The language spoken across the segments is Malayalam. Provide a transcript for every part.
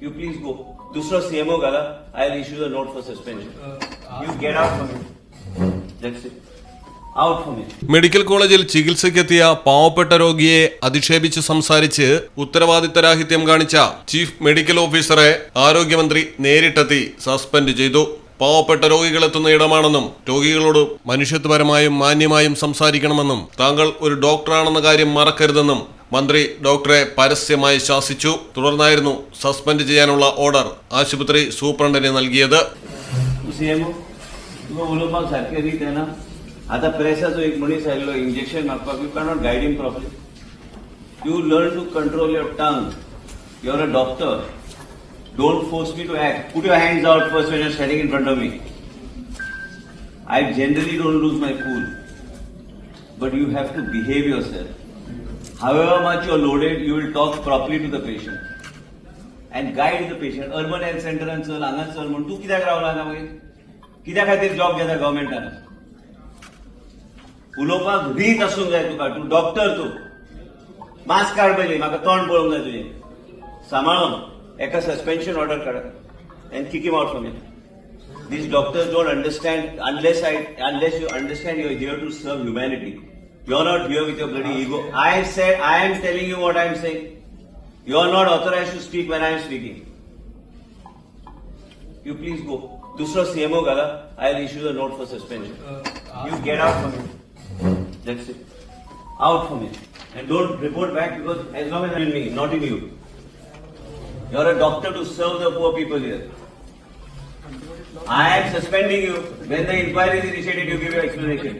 You please go. दूसरा सीएमओ गला I'll issue the note for suspension. You get out from it. That's it. Out from it. Medical കോളേജിൽ ചികിത്സയ്ക്കെത്തിയ പാവപ്പെട്ട രോഗിയെ അധിക്ഷേപിച്ച് സംസാരിച്ച് ഉത്തരവാദിത്തരാഹിത്യം കാണിച്ച ചീഫ് മെഡിക്കൽ ഓഫീസറെ ആരോഗ്യമന്ത്രി നേരിട്ടെത്തി സസ്പെൻഡ് ചെയ്തു പാവപ്പെട്ട രോഗികളെത്തുന്ന ഇടമാണെന്നും രോഗികളോട് മനുഷ്യത്വപരമായും മാന്യമായും സംസാരിക്കണമെന്നും താങ്കൾ ഒരു ഡോക്ടറാണെന്ന കാര്യം മറക്കരുതെന്നും മന്ത്രി ഡോക്ടറെ പരസ്യമായി ശാസിച്ചു തുടർന്നായിരുന്നു സസ്പെൻഡ് ചെയ്യാനുള്ള ഓർഡർ ആശുപത്രി സൂപ്രണ്ടിന് നൽകിയത് सीएमओ तुका उलोवपाक सारकें रीत येना आतां प्रेसाचो एक मनीस आयल्लो इंजेक्शन मागपाक you cannot guide him properly you learn to control your tongue you are a doctor don't force me to act put your hands out first when your standing in front of me I generally don't lose my cool, but you have to behave yourself. However much you're loaded, you will talk properly to the patient and guide the patient. Urban health center and चल हांगा चल म्हण तूं कित्याक रावला ना मागीर कित्या खातीर जॉब घेता गव्हर्मेंटान उलोवपाक रीत आसूंक जाय तुका तूं डॉक्टर तूं मास्क काड पयली म्हाका तोंड पळोवंक जाय तुजें सांबाळून एका सस्पेन्शन ऑर्डर काडात and kick him out from it These doctors don't understand unless I unless you understand you're here to serve humanity. You're not here with your bloody ego. I said I am telling you what I'm saying. You're not authorized to speak when I'm speaking. You please go. दूसरा सीएमओ गला I'll issue the note for suspension. You get out from it. That's it. Out from it. And don't report back because as long as I'm in me, not in you. You're a doctor to serve the poor people here. I am suspending you. When the inquiry is initiated, you give your explanation.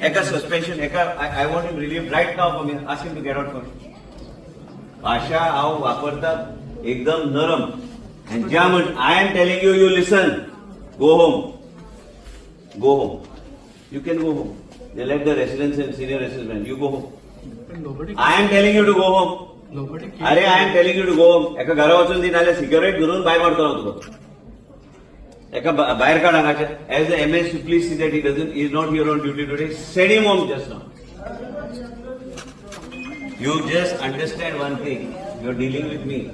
Eka suspension, Eka, I, I want him relieved right now from here. Ask him to get out from here. भाषा हांव वापरता एकदम नरम and ज्या म्हण I am telling you you listen go home go home you can go home they let the residents and senior resident you go home I am telling you to go home. अरे I am telling you to go home एका घरा वचून दी नाल्यार सिक्युरिटी धरून भायर मारतलो तुका Buyer card angacha. As the MS, you please see that he doesn't, he is not here on duty today. Send him home just now. You just understand one thing. You are dealing with me.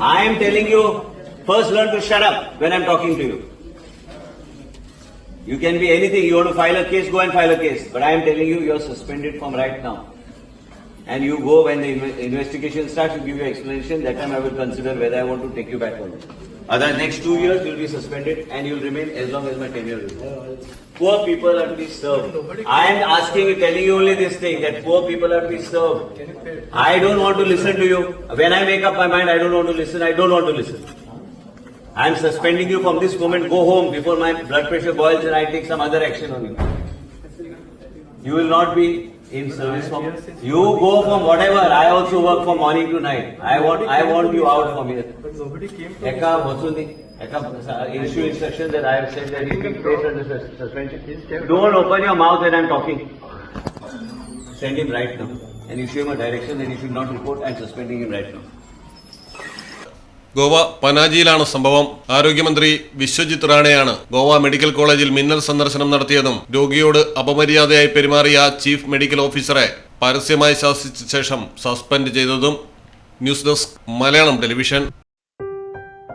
I am telling you, first learn to shut up when I am talking to you. You can be anything. You want to file a case, go and file a case. But I am telling you, you are suspended from right now. And you go when the inve- investigation starts, you give your explanation. That time I will consider whether I want to take you back or not. Other next two years, you'll be suspended and you'll remain as long as my tenure is. Poor people are to be served. I am asking you, telling you only this thing that poor people are to be served. You? I don't want to listen to you. When I make up my mind, I don't want to listen. I don't want to listen. I am suspending you from this moment. Go home before my blood pressure boils and I take some other action on you. You will not be in service from you go from whatever. I also work from morning to night. I want I want you out from here. But nobody came to Eka Matsuni. Eka uh, issue instruction that I have said that you can place under suspension. Don't open your mouth when I'm talking. Send him right now and issue him a direction that he should not report and suspending him right now. Goa പനാജിയിലാണ് സംഭവം. ആരോഗ്യമന്ത്രി വിശ്വജിത് റാണയാണ് ഗോവ മെഡിക്കൽ കോളേജിൽ മിന്നൽ സന്ദർശനം നടത്തിയതും രോഗിയോട് അപമര്യാദയായി പെരുമാറിയ ചീഫ് മെഡിക്കൽ ഓഫീസറെ പരസ്യമായി ശാസിച്ച ശേഷം സസ്പെൻഡ് ചെയ്തതും news desk Malayalam television.